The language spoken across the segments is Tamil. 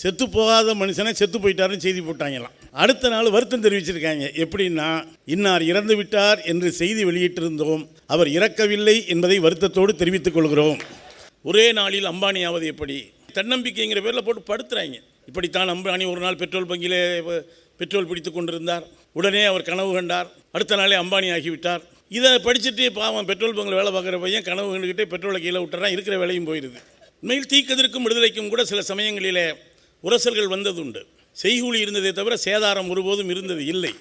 செத்து போகாத மனுஷனை செத்து போயிட்டாருன்னு செய்தி போட்டாங்களாம். அடுத்த நாள் வருத்தம் தெரிவிச்சிருக்காங்க. எப்படின்னா இன்னார் இறந்து விட்டார் என்று செய்தி வெளியிட்டிருந்தோம். அவர் இறக்கவில்லை என்பதை வருத்தத்தோடு தெரிவித்துக் கொள்கிறோம். ஒரே நாளில் அம்பானி ஆவது எப்படி? தன்னம்பிக்கைங்கிற பேரில் போட்டு படுத்துறாங்க. இப்படித்தான் அம்பானி ஒரு நாள் பெட்ரோல் பங்கிலே பெட்ரோல் பிடித்து கொண்டிருந்தார். உடனே அவர் கனவு கண்டார். அடுத்த நாளே அம்பானி ஆகிவிட்டார். இதை படிச்சுட்டு பாவம் பெட்ரோல் பங்கில் வேலை பார்க்குற பையன் கனவு கண்டுக்கிட்டே பெட்ரோலை கீழே விட்டுறான். இருக்கிற வேலையும் போயிடுது உண்மையில் தீக்கதிருக்கும் விடுதலைக்கும் கூட சில சமயங்களிலே உரசல்கள் வந்ததுண்டு. செய்கூலி இருந்ததே தவிர சேதாரம் ஒருபோதும் இருந்தது இல்லை.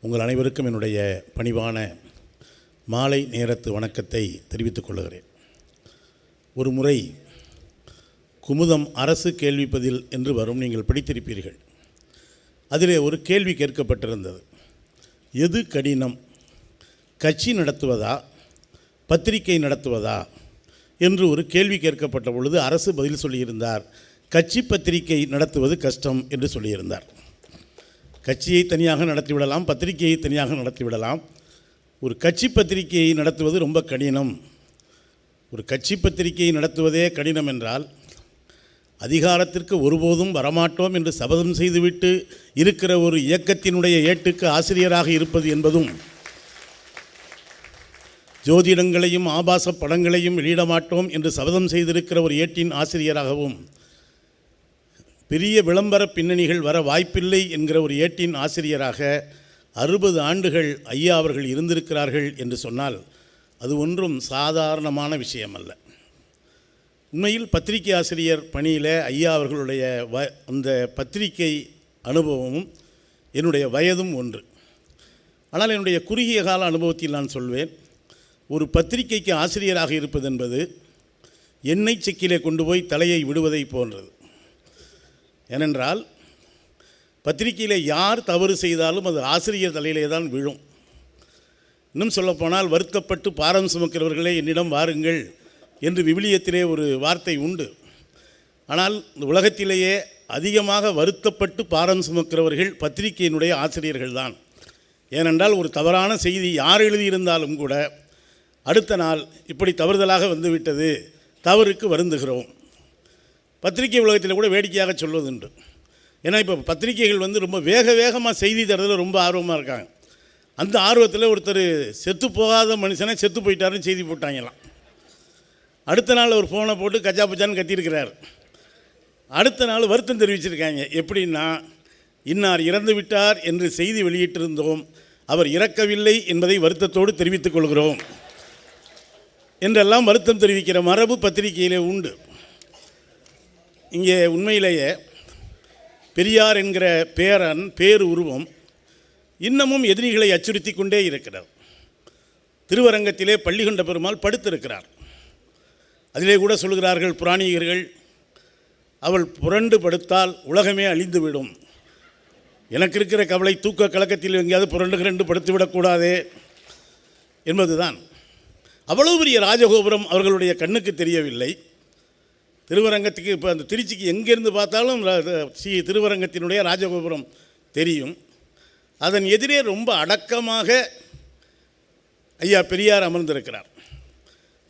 உங்கள் அனைவருக்கும் என்னுடைய பணிவான மாலை நேரத்து வணக்கத்தை தெரிவித்துக் கொள்கிறேன் ஒரு முறை குமுதம் அரசு கேள்விப்பதில் என்று வரும் நீங்கள் படித்திருப்பீர்கள். அதிலே ஒரு கேள்வி கேட்கப்பட்டிருந்தது. எது கடினம்? கட்சி நடத்துவதா? பத்திரிகை நடத்துவதா? என்று ஒரு கேள்வி கேட்கப்பட்ட பொழுது அரசு பதில் சொல்லியிருந்தார். கட்சி பத்திரிகை நடத்துவது கஷ்டம் என்று சொல்லியிருந்தார். கட்சியை தனியாக நடத்திவிடலாம் பத்திரிகையை தனியாக நடத்திவிடலாம் ஒரு கட்சி பத்திரிகையை நடத்துவது ரொம்ப கடினம். ஒரு கட்சி பத்திரிகையை நடத்துவதே கடினம் என்றால் அதிகாரத்திற்கு ஒருபோதும் வரமாட்டோம் என்று சபதம் செய்துவிட்டு இருக்கிற ஒரு இயக்கத்தினுடைய ஏட்டுக்கு ஆசிரியராக இருப்பது என்பதும் ஜோதிடங்களையும் ஆபாச படங்களையும் வெளியிட மாட்டோம் என்று சபதம் செய்திருக்கிற ஒரு ஏட்டின் ஆசிரியராகவும் பெரிய விளம்பர பின்னணிகள் வர வாய்ப்பில்லை என்கிற ஒரு ஏட்டின் ஆசிரியராக அறுபது ஆண்டுகள் ஐயா அவர்கள் இருந்திருக்கிறார்கள் என்று சொன்னால் அது ஒன்றும் சாதாரணமான விஷயம் அல்ல உண்மையில் பத்திரிகை ஆசிரியர் பணியில் ஐயா அவர்களுடைய வ அந்த பத்திரிகை அனுபவமும் என்னுடைய வயதும் ஒன்று. ஆனால் என்னுடைய குறுகிய கால அனுபவத்தில் நான் சொல்வேன் ஒரு பத்திரிகைக்கு ஆசிரியராக இருப்பது என்பது எண்ணெய் செக்கிலே கொண்டு போய் தலையை விடுவதை போன்றது. ஏனென்றால் பத்திரிகையில் யார் தவறு செய்தாலும் அது ஆசிரியர் தலையிலே தான் விழும். இன்னும் சொல்லப்போனால் வருத்தப்பட்டு பாரம் சுமக்கிறவர்களே என்னிடம் வாருங்கள் என்று விவிலியத்திலே ஒரு வார்த்தை உண்டு. ஆனால் இந்த உலகத்திலேயே அதிகமாக வருத்தப்பட்டு பாரம் சுமக்கிறவர்கள் பத்திரிகையினுடைய ஆசிரியர்கள் தான். ஏனென்றால் ஒரு தவறான செய்தி யார் எழுதியிருந்தாலும் கூட அடுத்த நாள் இப்படி தவறுதலாக வந்துவிட்டது தவறுக்கு வருந்துகிறோம். பத்திரிகை உலகத்தில் கூட வேடிக்கையாக சொல்வதுண்டு. ஏன்னா இப்போ பத்திரிகைகள் வந்து ரொம்ப வேக வேகமாக செய்தி தரதில் ரொம்ப ஆர்வமாக இருக்காங்க. அந்த ஆர்வத்தில் ஒருத்தர் செத்து போகாத மனுஷனை செத்து போயிட்டாருன்னு செய்தி போட்டாங்களாம். அடுத்த நாள் ஒரு ஃபோனை போட்டு கச்சா பச்சான்னு கத்தியிருக்கிறார். அடுத்த நாள் வருத்தம் தெரிவிச்சிருக்காங்க. எப்படின்னா இன்னார் இறந்து விட்டார் என்று செய்தி வெளியிட்டிருந்தோம். அவர் இறக்கவில்லை என்பதை வருத்தத்தோடு தெரிவித்துக் கொள்கிறோம். என்றெல்லாம் வருத்தம் தெரிவிக்கிற மரபு பத்திரிகையிலே உண்டு. இங்கே உண்மையிலேயே பெரியார் என்கிற பேரன் பேரு உருவம் இன்னமும் எதிரிகளை அச்சுறுத்தி கொண்டே இருக்கிறார் திருவரங்கத்திலே பள்ளிகொண்ட பெருமாள் படுத்திருக்கிறார். அதிலே கூட சொல்கிறார்கள் புராணிகர்கள் அவள் புரண்டு படுத்தால் உலகமே அழிந்துவிடும். எனக்கு இருக்கிற கவலை தூக்க கலக்கத்தில் எங்கேயாவது புரண்டு கிரண்டு படுத்து விடக்கூடாதே என்பதுதான். அவ்வளவு பெரிய ராஜகோபுரம் அவர்களுடைய கண்ணுக்கு தெரியவில்லை. திருவரங்கத்துக்கு இப்போ அந்த திருச்சிக்கு எங்கேருந்து பார்த்தாலும் ஸ்ரீ திருவரங்கத்தினுடைய ராஜகோபுரம் தெரியும். அதன் எதிரே ரொம்ப அடக்கமாக ஐயா பெரியார் அமர்ந்திருக்கிறார்.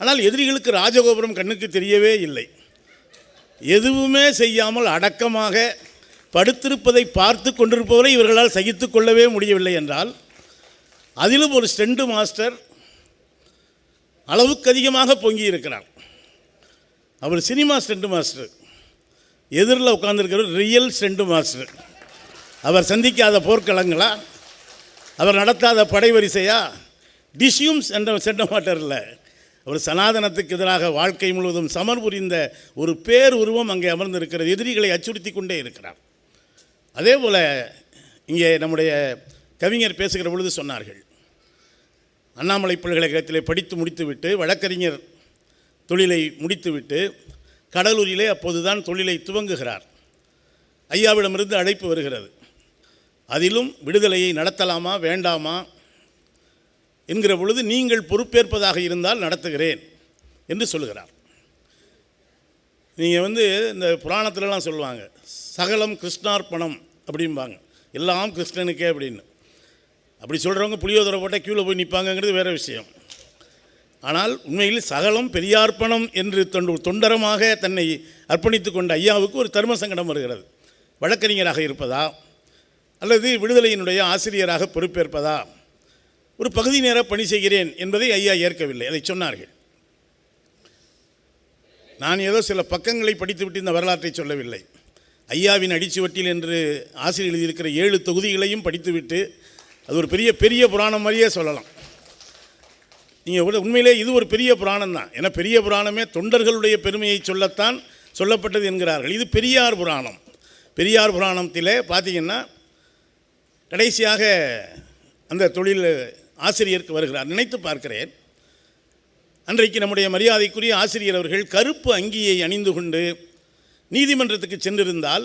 ஆனால் எதிரிகளுக்கு ராஜகோபுரம் கண்ணுக்கு தெரியவே இல்லை. எதுவுமே செய்யாமல் அடக்கமாக படுத்திருப்பதை பார்த்து கொண்டிருப்பவரை இவர்களால் சகித்து கொள்ளவே முடியவில்லை என்றால் அதிலும் ஒரு ஸ்டெண்டு மாஸ்டர் அளவுக்கு அதிகமாக பொங்கி இருக்கிறார் அவர் சினிமா ஸ்டெண்டு மாஸ்டர். எதிரில் உட்காந்துருக்கிறவர் ரியல் ஸ்டெண்டு மாஸ்டர். அவர் சந்திக்காத போர்க்களங்களா? அவர் நடத்தாத படை வரிசையா? டிஷ்யூம் சென்ற சென்ற மாட்டார் இல்லை அவர் சனாதனத்துக்கு எதிராக வாழ்க்கை முழுவதும் சமர் புரிந்த ஒரு பேர் உருவம் அங்கே அமர்ந்திருக்கிறது. எதிரிகளை அச்சுறுத்தி கொண்டே இருக்கிறார். அதே போல் இங்கே நம்முடைய கவிஞர் பேசுகிற பொழுது சொன்னார்கள். அண்ணாமலை பல்கலைக்கழகத்தில் படித்து முடித்துவிட்டு வழக்கறிஞர் தொழிலை முடித்துவிட்டு கடலூரிலே அப்போதுதான் தொழிலை துவங்குகிறார். ஐயாவிடமிருந்து அழைப்பு வருகிறது. அதிலும் விடுதலையை நடத்தலாமா வேண்டாமா என்கிற பொழுது நீங்கள் பொறுப்பேற்பதாக இருந்தால் நடத்துகிறேன் என்று சொல்லுகிறார் நீங்கள் வந்து இந்த புராணத்துலலாம் சொல்லுவாங்க சகலம் கிருஷ்ணார்ப்பணம் அப்படிம்பாங்க. எல்லாம் கிருஷ்ணனுக்கே அப்படின்னு. அப்படி சொல்கிறவங்க புளியோதரை போட்டால் கீழே போய் நிற்பாங்கங்கிறது வேறு விஷயம். ஆனால் உண்மையில் சகலம் பெரியார்ப்பணம் என்று தொண்டு தொண்டரமாக தன்னை அர்ப்பணித்து கொண்ட ஐயாவுக்கு ஒரு தர்ம சங்கடம் வருகிறது. வழக்கறிஞராக இருப்பதா? அல்லது விடுதலையினுடைய ஆசிரியராக பொறுப்பேற்பதா? ஒரு பகுதி நேர பணி செய்கிறேன் என்பதை ஐயா ஏற்கவில்லை அதை சொன்னார்கள். நான் ஏதோ சில பக்கங்களை படித்துவிட்டு இந்த வரலாற்றை சொல்லவில்லை. ஐயாவின் அடிச்சுவட்டில் என்று ஆசிரியர் எழுதியிருக்கிற ஏழு தொகுதிகளையும் படித்துவிட்டு அது ஒரு பெரிய பெரிய புராணம் மாதிரியே சொல்லலாம். நீங்கள் உண்மையிலே இது ஒரு பெரிய புராணம் தான் ஏன்னா பெரிய புராணமே தொண்டர்களுடைய பெருமையை சொல்லத்தான் சொல்லப்பட்டது என்கிறார்கள். இது பெரியார் புராணம். பெரியார் புராணத்திலே பார்த்தீங்கன்னா கடைசியாக அந்த தொழில் ஆசிரியருக்கு வருகிறார். நினைத்து பார்க்கிறேன். அன்றைக்கு நம்முடைய மரியாதைக்குரிய ஆசிரியர் அவர்கள் கருப்பு அங்கியை அணிந்து கொண்டு நீதிமன்றத்துக்கு சென்றிருந்தால்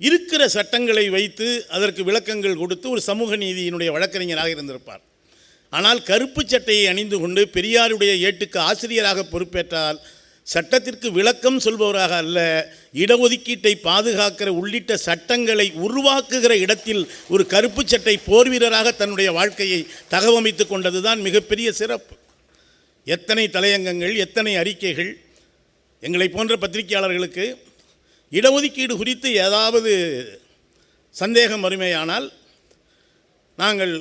இருக்கிற சட்டங்களை வைத்து அதற்கு விளக்கங்கள் கொடுத்து ஒரு சமூக நீதியினுடைய வழக்கறிஞராக இருந்திருப்பார். ஆனால் கருப்பு சட்டையை அணிந்து கொண்டு பெரியாருடைய ஏட்டுக்கு ஆசிரியராக பொறுப்பேற்றால் சட்டத்திற்கு விளக்கம் சொல்பவராக அல்ல இடஒதுக்கீட்டை பாதுகாக்கிற உள்ளிட்ட சட்டங்களை உருவாக்குகிற இடத்தில் ஒரு கருப்பு சட்டை போர் வீரராக தன்னுடைய வாழ்க்கையை தகவமைத்து கொண்டதுதான் மிகப்பெரிய சிறப்பு. எத்தனை தலையங்கங்கள் எத்தனை அறிக்கைகள். எங்களை போன்ற பத்திரிகையாளர்களுக்கு இடஒதுக்கீடு குறித்து ஏதாவது சந்தேகம் வறுமையானால் நாங்கள்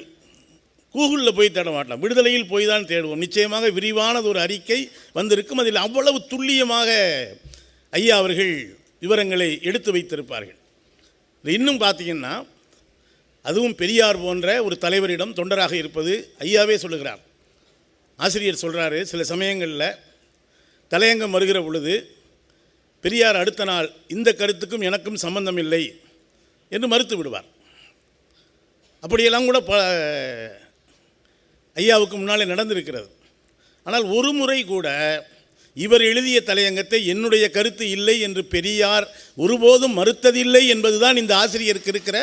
கூகுளில் போய் தேட மாட்டோம் விடுதலையில் போய் தான் தேடுவோம். நிச்சயமாக விரிவானது ஒரு அறிக்கை வந்திருக்கும். அதில் அவ்வளவு துல்லியமாக ஐயா அவர்கள் விவரங்களை எடுத்து வைத்திருப்பார்கள். இது இன்னும் பார்த்தீங்கன்னா அதுவும் பெரியார் போன்ற ஒரு தலைவரிடம் தொண்டராக இருப்பது ஐயாவே சொல்லுகிறார். ஆசிரியர் சொல்கிறாரு சில சமயங்களில் தலையங்கம் வருகிற பொழுது பெரியார் அடுத்த நாள் இந்த கருத்துக்கும் எனக்கும் சம்பந்தம் இல்லை என்று மறுத்து விடுவார். அப்படியெல்லாம் கூட ப ஐயாவுக்கு முன்னாலே நடந்திருக்கிறது. ஆனால் ஒரு முறை கூட இவர் எழுதிய தலையங்கத்தை என்னுடைய கருத்து இல்லை என்று பெரியார் ஒருபோதும் மறுத்ததில்லை என்பதுதான் இந்த ஆசிரியருக்கு இருக்கிற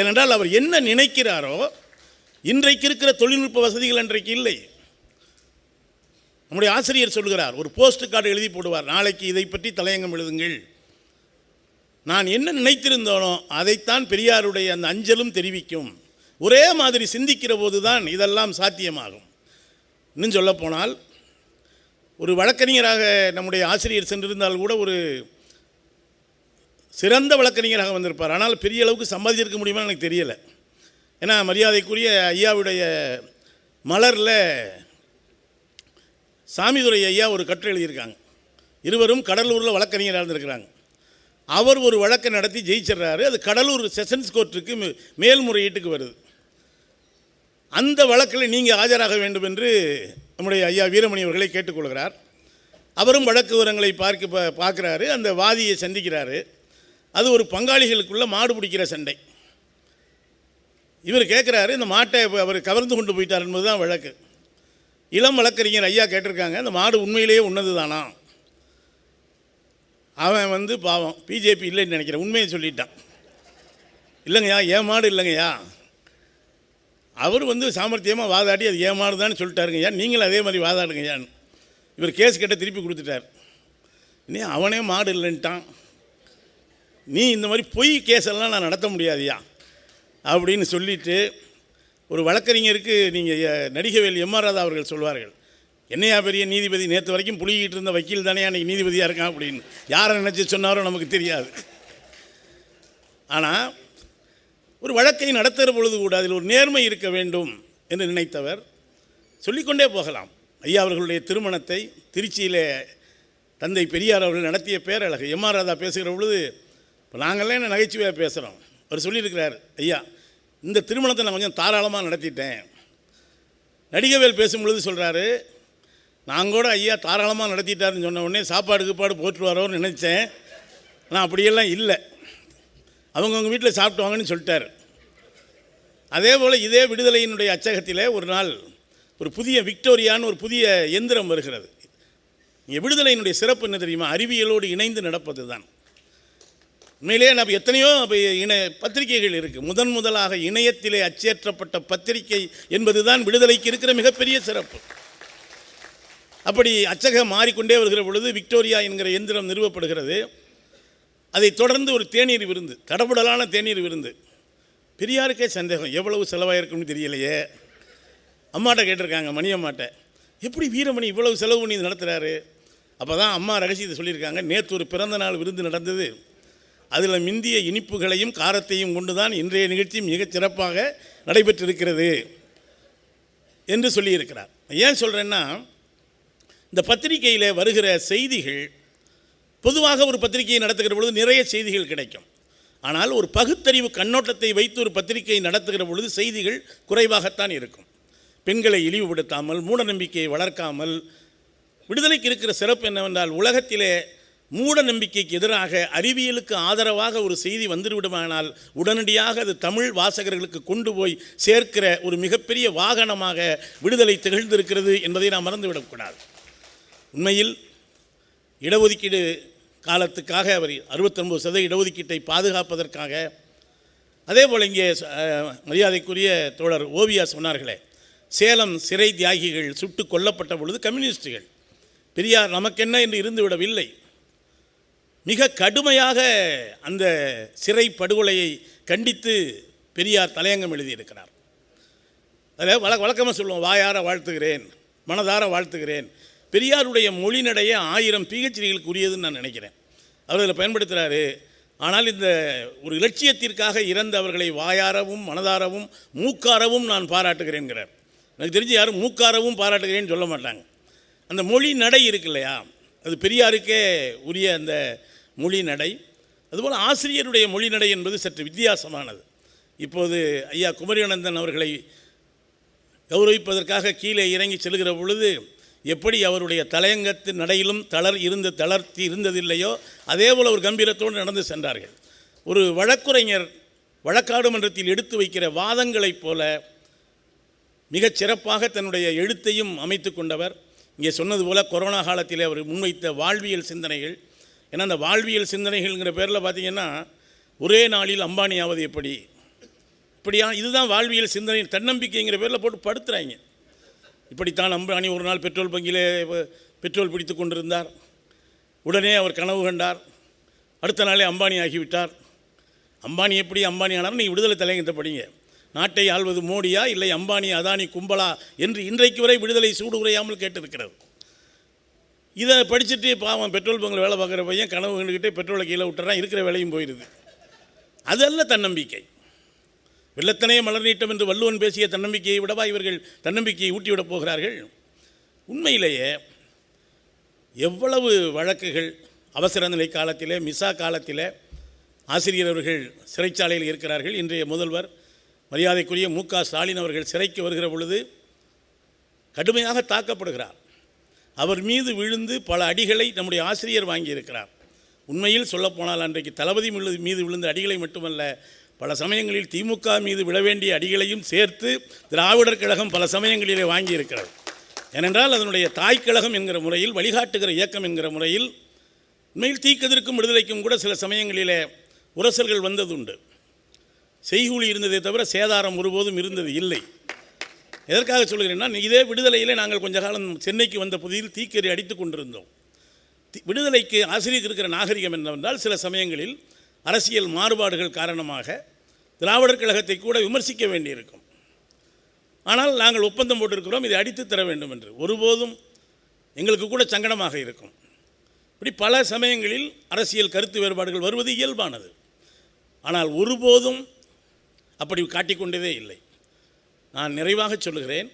ஏனென்றால் அவர் என்ன நினைக்கிறாரோ இன்றைக்கு இருக்கிற தொழில்நுட்ப வசதிகள் அன்றைக்கு இல்லை. நம்முடைய ஆசிரியர் சொல்கிறார் ஒரு போஸ்ட் கார்டு எழுதி போடுவார் நாளைக்கு இதை பற்றி தலையங்கம் எழுதுங்கள். நான் என்ன நினைத்திருந்தோனோ அதைத்தான் பெரியாருடைய அந்த அஞ்சலும் தெரிவிக்கும். ஒரே மாதிரி சிந்திக்கிற போது தான் இதெல்லாம் சாத்தியமாகும். இன்னும் சொல்லப்போனால் ஒரு வழக்கறிஞராக நம்முடைய ஆசிரியர் சென்றிருந்தால் கூட ஒரு சிறந்த வழக்கறிஞராக வந்திருப்பார். ஆனால் பெரிய அளவுக்கு சம்பாதிச்சிருக்க முடியுமா எனக்கு தெரியலை. ஏன்னா மரியாதைக்குரிய ஐயாவுடைய மலரில் சாமிதுரை ஐயா ஒரு கட்டுரை எழுதியிருக்காங்க. இருவரும் கடலூரில் வழக்கறிஞராக இருந்திருக்கிறாங்க. அவர் ஒரு வழக்கை நடத்தி ஜெயிச்சிடுறாரு. அது கடலூர் செஷன்ஸ் கோர்ட்டுக்கு மேல்முறையீட்டுக்கு வருது. அந்த வழக்கில் நீங்கள் ஆஜராக வேண்டும் என்று நம்முடைய ஐயா வீரமணி அவர்களை கேட்டுக்கொள்கிறார். அவரும் வழக்கு விவரங்களை பார்க்க பா- பார்க்குறாரு அந்த வாதியை சந்திக்கிறாரு. அது ஒரு பங்காளிகளுக்குள்ளே மாடு பிடிக்கிற சண்டை. இவர் கேட்குறாரு இந்த மாட்டை அவர் கவர்ந்து கொண்டு போயிட்டார் என்பது தான் வழக்கு. இளம் வழக்கறிஞர் ஐயா கேட்டிருக்காங்க அந்த மாடு உண்மையிலேயே உன்னது தானா? அவன் வந்து பாவம் பிஜேபி இல்லைன்னு நினைக்கிறேன் உண்மையை சொல்லிட்டான். இல்லைங்கய்யா என் மாடு இல்லைங்கய்யா? அவர் வந்து சாமர்த்தியமாக வாதாடி அது ஏமாறுதான்னு சொல்லிட்டாருங்க தான் சொல்லிட்டாருங்கய்யா நீங்களும் அதே மாதிரி வாதாடுங்கய்யான்னு இவர் கேஸ் கேட்ட திருப்பி கொடுத்துட்டார். நீ அவனே மாடு இல்லைன்ட்டான். நீ இந்த மாதிரி பொய் கேஸெல்லாம் நான் நடத்த முடியாதுயா அப்படின்னு சொல்லிட்டு ஒரு வழக்கறிஞருக்கு நீங்கள் நடிகவேல் எம் ஆர் ராதா அவர்கள் சொல்வார்கள். என்னையா பெரிய நீதிபதி? நேற்று வரைக்கும் புளிக்கிட்டு இருந்த வக்கீல் தானே அன்றைக்கி நீதிபதியாக இருக்கான் அப்படின்னு. யாரை நினச்சி சொன்னாரோ நமக்கு தெரியாது. ஆனால் ஒரு வழக்கை நடத்துகிற பொழுது கூட அதில் ஒரு நேர்மை இருக்க வேண்டும் என்று நினைத்தவர். சொல்லிக்கொண்டே போகலாம். ஐயா அவர்களுடைய திருமணத்தை திருச்சியிலே தந்தை பெரியார் அவர்கள் நடத்திய பேரழகு. எம் ஆர் ராதா பேசுகிற பொழுது இப்போ நாங்கள்லாம் என்ன நகைச்சுவையாக பேசுகிறோம் அவர் சொல்லியிருக்கிறார் ஐயா இந்த திருமணத்தை நான் கொஞ்சம் தாராளமாக நடத்திட்டேன். நடிகவேல் பேசும் பொழுது சொல்கிறாரு நான் கூட ஐயா தாராளமாக நடத்திட்டாருன்னு சொன்ன உடனே சாப்பாடு கீப்பாடு போட்டுருவாரோன்னு நினச்சேன். ஆனால் அப்படியெல்லாம் இல்லை. அவங்கவுங்க வீட்டில் சாப்பிட்டுவாங்கன்னு சொல்லிட்டார். அதே போல் இதே விடுதலையினுடைய அச்சகத்திலே ஒரு நாள் ஒரு புதிய விக்டோரியான்னு ஒரு புதிய எந்திரம் வருகிறது. இங்கே விடுதலையினுடைய சிறப்பு என்ன தெரியுமா? அறிவியலோடு இணைந்து நடப்பது தான் உண்மையிலேயே நம்ம எத்தனையோ இணை பத்திரிகைகள் இருக்குது முதன் முதலாக இணையத்திலே அச்சேற்றப்பட்ட பத்திரிகை என்பது தான் விடுதலைக்கு இருக்கிற மிகப்பெரிய சிறப்பு. அப்படி அச்சகம் மாறிக்கொண்டே வருகிற பொழுது விக்டோரியா என்கிற எந்திரம் நிறுவப்படுகிறது. அதைத் தொடர்ந்து ஒரு தேநீர் விருந்து தடபுடலான தேநீர் விருந்து. பெரியாருக்கே சந்தேகம் எவ்வளவு செலவாயிருக்கும்னு தெரியலையே. அம்மாட்ட கேட்டிருக்காங்க மணியம்மாட்ட எப்படி வீரமணி இவ்வளவு செலவு பண்ணி நடத்துகிறாரு அப்போ தான் அம்மா ரகசியத்தை சொல்லியிருக்காங்க. நேற்று ஒரு பிறந்த நாள் விருந்து நடந்தது. அதில் மிந்திய இனிப்புகளையும் காரத்தையும் கொண்டு தான் இன்றைய நிகழ்ச்சி மிகச் சிறப்பாக நடைபெற்றிருக்கிறது என்று சொல்லியிருக்கிறார். ஏன் சொல்கிறேன்னா இந்த பத்திரிகையில் வருகிற செய்திகள் பொதுவாக ஒரு பத்திரிகையை நடத்துகிற பொழுது நிறைய செய்திகள் கிடைக்கும். ஆனால் ஒரு பகுத்தறிவு கண்ணோட்டத்தை வைத்து ஒரு பத்திரிகை நடத்துகிற பொழுது செய்திகள் குறைவாகத்தான் இருக்கும். பெண்களை இழிவுபடுத்தாமல் மூடநம்பிக்கையை வளர்க்காமல் விடுதலைக்கு இருக்கிற சிறப்பு என்னவென்றால் உலகத்திலே மூட நம்பிக்கைக்கு எதிராக அறிவியலுக்கு ஆதரவாக ஒரு செய்தி வந்துவிடுமானால் உடனடியாக அது தமிழ் வாசகர்களுக்கு கொண்டு போய் சேர்க்கிற ஒரு மிகப்பெரிய வாகனமாக விடுதலை திகழ்ந்திருக்கிறது என்பதை நாம் மறந்துவிடக்கூடாது. உண்மையில் இடஒதுக்கீடு காலத்துக்காக அவர் அறுபத்தொன்பது சதவீத இடஒதுக்கீட்டை பாதுகாப்பதற்காக அதே போல் இங்கே மரியாதைக்குரிய தோழர் ஓவியா சொன்னார்களே சேலம் சிறை தியாகிகள் சுட்டு கொல்லப்பட்ட பொழுது கம்யூனிஸ்டுகள் பெரியார் நமக்கென்ன என்று இருந்து விடவில்லை. மிக கடுமையாக அந்த சிறை படுகொலையை கண்டித்து பெரியார் தலையங்கம் எழுதியிருக்கிறார். அதில் வழ வழக்கமாக சொல்லுவோம் வாயார வாழ்த்துகிறேன் மனதார வாழ்த்துகிறேன் பெரியாருடைய மொழிநடைய ஆயிரம் பிஹெச்டிகளுக்கு உரியதுன்னு நான் நினைக்கிறேன். அவர் அதில் பயன்படுத்துகிறாரு ஆனால் இந்த ஒரு இலட்சியத்திற்காக இறந்தவர்களை வாயாரவும் மனதாரவும் மூக்காரவும் நான் பாராட்டுகிறேன்கிறார். எனக்கு தெரிஞ்சு யாரும் மூக்காரவும் பாராட்டுகிறேன்னு சொல்ல மாட்டாங்க. அந்த மொழி நடை இருக்கு இல்லையா? அது பெரியாருக்கே உரிய அந்த மொழி நடை அதுபோல் ஆசிரியருடைய மொழி நடை என்பது சற்று வித்தியாசமானது. இப்போது ஐயா குமரியானந்தன் அவர்களை கௌரவிப்பதற்காக கீழே இறங்கி செல்கிற பொழுது எப்படி அவருடைய தலையங்கத்து நடையிலும் தளர் இருந்து தளர்த்தி இருந்ததில்லையோ அதே போல் ஒரு கம்பீரத்தோடு நடந்து சென்றார்கள். ஒரு வழக்குரைஞர் வழக்காடுமன்றத்தில் எடுத்து வைக்கிற வாதங்களைப் போல மிகச் சிறப்பாக தன்னுடைய எழுத்தையும் அமைத்து கொண்டவர். இங்கே சொன்னது போல் கொரோனா காலத்தில் அவர் முன்வைத்த வாழ்வியல் சிந்தனைகள். ஏன்னா அந்த வாழ்வியல் சிந்தனைகள்ங்கிற பேரில் பார்த்தீங்கன்னா ஒரே நாளில் அம்பானி ஆவது எப்படி? இப்படியா இதுதான் வாழ்வியல் சிந்தனை தன்னம்பிக்கைங்கிற பேரில் போட்டு படுத்துகிறாங்க இப்படித்தான் அம்பானி ஒரு நாள் பெட்ரோல் பங்கிலே பெட்ரோல் பிடித்து கொண்டிருந்தார். உடனே அவர் கனவு கண்டார். அடுத்த நாளே அம்பானி ஆகிவிட்டார். அம்பானி எப்படி அம்பானி ஆனார்? நீங்கள் விடுதலை தலைங்கிட்ட படிங்க. நாட்டை ஆள்வது மோடியா இல்லை அம்பானி அதானி கும்பலா என்று இன்றைக்கு வரை விடுதலை சூடு உரையாமல் கேட்டிருக்கிறது. இதை படிச்சுட்டு பாவம் பெட்ரோல் பங்கில் வேலை பார்க்குற பையன் கனவு கண்டுக்கிட்டே பெட்ரோலை கீழே விட்டுறான் இருக்கிற வேலையும் போயிடுது. அதெல்லாம் தன்னம்பிக்கை. வெள்ளத்தனே மலர் நீட்டம் என்று வள்ளுவன் பேசிய தன்னம்பிக்கையை விடவா இவர்கள் தன்னம்பிக்கையை ஊட்டிவிடப் போகிறார்கள்? உண்மையிலேயே எவ்வளவு வழக்குகள் அவசர நிலை காலத்திலே மிசா காலத்திலே ஆசிரியர் அவர்கள் சிறைச்சாலையில் இருக்கிறார்கள். இன்றைய முதல்வர் மரியாதைக்குரிய மு க ஸ்டாலின் அவர்கள் சிறைக்கு வருகிற பொழுது கடுமையாக தாக்கப்படுகிறார். அவர் மீது விழுந்து பல அடிகளை நம்முடைய ஆசிரியர் வாங்கியிருக்கிறார். உண்மையில் சொல்லப்போனால் அன்றைக்கு தளபதி மீது- மீது விழுந்த அடிகளை மட்டுமல்ல பல சமயங்களில் திமுக மீது விழ வேண்டிய அடிகளையும் சேர்த்து திராவிடர் கழகம் பல சமயங்களிலே வாங்கியிருக்கிறது. ஏனென்றால் அதனுடைய தாய்க்கழகம் என்கிற முறையில் வழிகாட்டுகிற இயக்கம் என்கிற முறையில் உண்மையில் தீக்கதிர்க்கும் விடுதலைக்கும் கூட சில சமயங்களிலே உரசல்கள் வந்ததுண்டு. செய்கூலி இருந்ததே தவிர சேதாரம் ஒருபோதும் இருந்தது இல்லை. எதற்காக சொல்கிறேன்னா இதே விடுதலையிலே நாங்கள் கொஞ்ச காலம் சென்னைக்கு வந்த புதியில் தீக்கறி அடித்து கொண்டிருந்தோம். விடுதலைக்கு ஆசிரியருக்கு இருக்கிற நாகரிகம் என்னவென்றால் சில சமயங்களில் அரசியல் மாறுபாடுகள் காரணமாக திராவிடர் கழகத்தை கூட விமர்சிக்க வேண்டியிருக்கும். ஆனால் நாங்கள் ஒப்பந்தம் போட்டிருக்கிறோம் இதை அடித்து தர வேண்டும் என்று ஒருபோதும் எங்களுக்கு கூட சங்கடமாக இருக்கும். இப்படி பல சமயங்களில் அரசியல் கருத்து வேறுபாடுகள் வருவது இயல்பானது. ஆனால் ஒருபோதும் அப்படி காட்டிக்கொண்டதே இல்லை. நான் நிறைவாக சொல்லுகிறேன்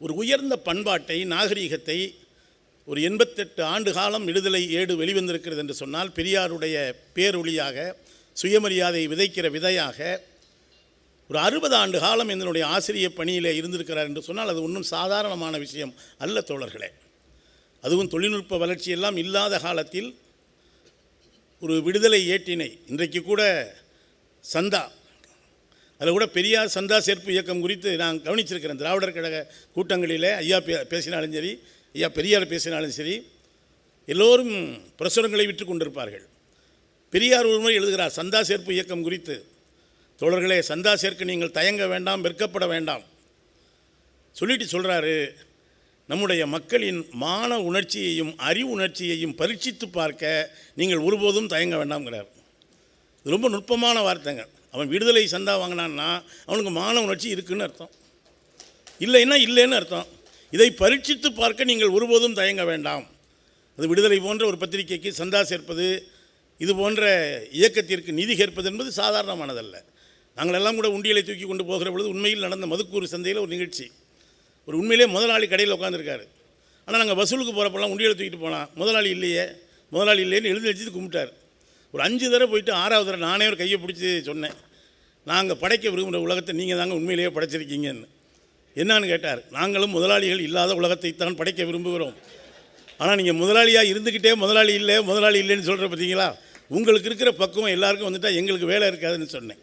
ஒரு உயர்ந்த பண்பாட்டை நாகரீகத்தை ஒரு எண்பத்தெட்டு ஆண்டு காலம் விடுதலை ஏடு வெளிவந்திருக்கிறது என்று சொன்னால் பெரியாருடைய பேரொழியாக சுயமரியாதை விதைக்கிற விதையாக ஒரு அறுபது ஆண்டு காலம் என்னுடைய ஆசிரிய பணியிலே இருந்திருக்கிறார் என்று சொன்னால் அது ஒன்றும் சாதாரணமான விஷயம் அல்ல தோழர்களே. அதுவும் தொழில்நுட்ப வளர்ச்சியெல்லாம் இல்லாத காலத்தில் ஒரு விடுதலை ஏட்டினை இன்றைக்கு கூட சந்தா அதில் கூட பெரியார் சந்தா சேர்ப்பு இயக்கம் குறித்து நான் கவனிச்சிருக்கிறேன். திராவிடர் கழக கூட்டங்களிலே ஐயா பே பேசினாலும் சரி ஐயா பெரியார் பேசினாலும் சரி எல்லோரும் பிரசுரங்களை விற்று கொண்டிருப்பார்கள். பெரியார் ஒரு முறை எழுதுகிறார் சந்தா சேர்ப்பு இயக்கம் குறித்து. தோழர்களே சந்தா சேர்க்க நீங்கள் தயங்க வேண்டாம் வெட்கப்பட வேண்டாம். சொல்லிட்டு சொல்கிறாரு நம்முடைய மக்களின் மான உணர்ச்சியையும் அறிவு உணர்ச்சியையும் பரீட்சித்து பார்க்க நீங்கள் ஒருபோதும் தயங்க வேண்டாம்ங்கிறார். இது ரொம்ப நுட்பமான வார்த்தைங்க. அவன் விடுதலை சந்தா வாங்கினான்னா அவனுக்கு மான உணர்ச்சி இருக்குன்னு அர்த்தம். இல்லைன்னா இல்லைன்னு அர்த்தம். இதை பரீட்சித்து பார்க்க நீங்கள் ஒருபோதும் தயங்க வேண்டாம். அது விடுதலை போன்ற ஒரு பத்திரிகைக்கு சந்தா சேர்ப்பது இது போன்ற இயக்கத்திற்கு நிதி கேட்பது என்பது சாதாரணமானதல்ல. நாங்கள் எல்லாம் கூட உண்டியலை தூக்கி கொண்டு போகிற பொழுது உண்மையில் நடந்த மதுக்கூறு சந்தையில் ஒரு நிகழ்ச்சி. ஒரு உண்மையிலே முதலாளி கடையில் உட்காந்துருக்காரு ஆனால் நாங்கள் வசூலுக்கு போகிறப்பெல்லாம் உண்டியலை தூக்கிட்டு போனால் முதலாளி இல்லையே முதலாளி இல்லையேன்னு எழுதி வச்சு கும்பிட்டார். ஒரு அஞ்சு தடவை போயிட்டு ஆறாவது தடவை நானே ஒரு கையை பிடிச்சி சொன்னேன். நாங்கள் படைக்க விரும்புகிற உலகத்தை நீங்கள் தாங்க உண்மையிலேயே படைச்சிருக்கீங்கன்னு. என்னான்னு கேட்டார். நாங்களும் முதலாளிகள் இல்லாத உலகத்தை தான் படைக்க விரும்புகிறோம். ஆனால் நீங்கள் முதலாளியாக இருந்துக்கிட்டே முதலாளி இல்லை முதலாளி இல்லைன்னு சொல்கிற பார்த்தீங்களா உங்களுக்கு இருக்கிற பக்குவம் எல்லாருக்கும் வந்துட்டால் எங்களுக்கு வேலை இருக்காதுன்னு சொன்னேன்.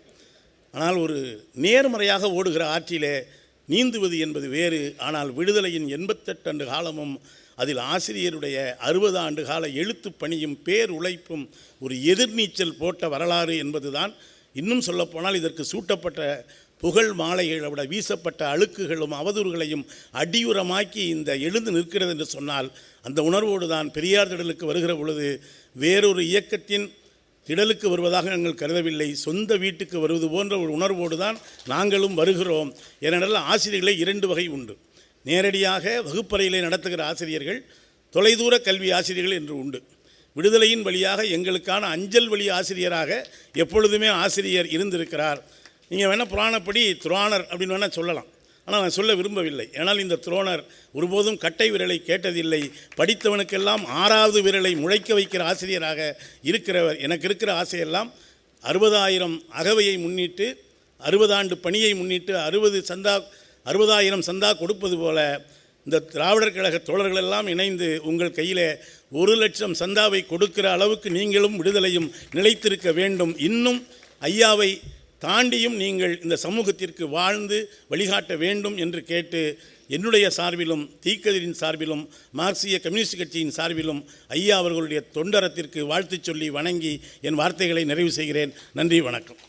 ஆனால் ஒரு நேர்மறையாக ஓடுகிற ஆற்றிலே நீந்துவது என்பது வேறு. ஆனால் விடுதலையின் எண்பத்தெட்டு ஆண்டு காலமும் அதில் ஆசிரியருடைய அறுபது ஆண்டு கால எழுத்துப் பணியும் பேர் உழைப்பும் ஒரு எதிர்நீச்சல் போட்ட வரலாறு என்பதுதான். இன்னும் சொல்லப்போனால் இதற்கு சூட்டப்பட்ட புகழ் மாலைகளை விட வீசப்பட்ட அழுக்குகளும் அவதூறுகளையும் அடியுரமாக்கி இந்த எழுந்து நிற்கிறது என்று சொன்னால் அந்த உணர்வோடு தான் பெரியார் திடலுக்கு வருகிற பொழுது வேறொரு இயக்கத்தின் திடலுக்கு வருவதாக நாங்கள் கருதவில்லை. சொந்த வீட்டுக்கு வருவது போன்ற ஒரு உணர்வோடு தான் நாங்களும் வருகிறோம். ஏனென்றால் ஆசிரியர்களை இரண்டு வகை உண்டு. நேரடியாக வகுப்பறையிலே நடத்துகிற ஆசிரியர்கள் தொலைதூர கல்வி ஆசிரியர்கள் என்று உண்டு. விடுதலையின் வழியாக எங்களுக்கான அஞ்சல் வழி ஆசிரியராக எப்பொழுதுமே ஆசிரியர் இருந்திருக்கிறார். நீங்கள் வேணால் புராணப்படி துரோணர் அப்படின்னு வேணால் சொல்லலாம். ஆனால் நான் சொல்ல விரும்பவில்லை. ஏனால் இந்த துரோணர் ஒருபோதும் கட்டை விரலை கேட்டதில்லை. படித்தவனுக்கெல்லாம் ஆறாவது விரலை முளைக்க வைக்கிற ஆசிரியராக இருக்கிறவர். எனக்கு இருக்கிற ஆசையெல்லாம் அறுபதாயிரம் அகவையை முன்னிட்டு அறுபதாண்டு பணியை முன்னிட்டு அறுபது சந்தா அறுபதாயிரம் சந்தா கொடுப்பது போல இந்த திராவிடர் கழக தோழர்கள் எல்லாம் இணைந்து உங்கள் கையிலே ஒரு லட்சம் சந்தாவை கொடுக்கிற அளவுக்கு நீங்களும் விடுதலையும் நிலைத்திருக்க வேண்டும். இன்னும் ஐயாவை தாண்டியும் நீங்கள் இந்த சமூகத்திற்கு வாழ்ந்து வழிகாட்ட வேண்டும் என்று கேட்டு என்னுடைய சார்பிலும் தீக்கதிரின் சார்பிலும் மார்க்சிய கம்யூனிஸ்ட் கட்சியின் சார்பிலும் ஐயா அவர்களுடைய தொண்டரத்திற்கு வாழ்த்துச் சொல்லி வணங்கி என் வார்த்தைகளை நிறைவு செய்கிறேன். நன்றி வணக்கம்.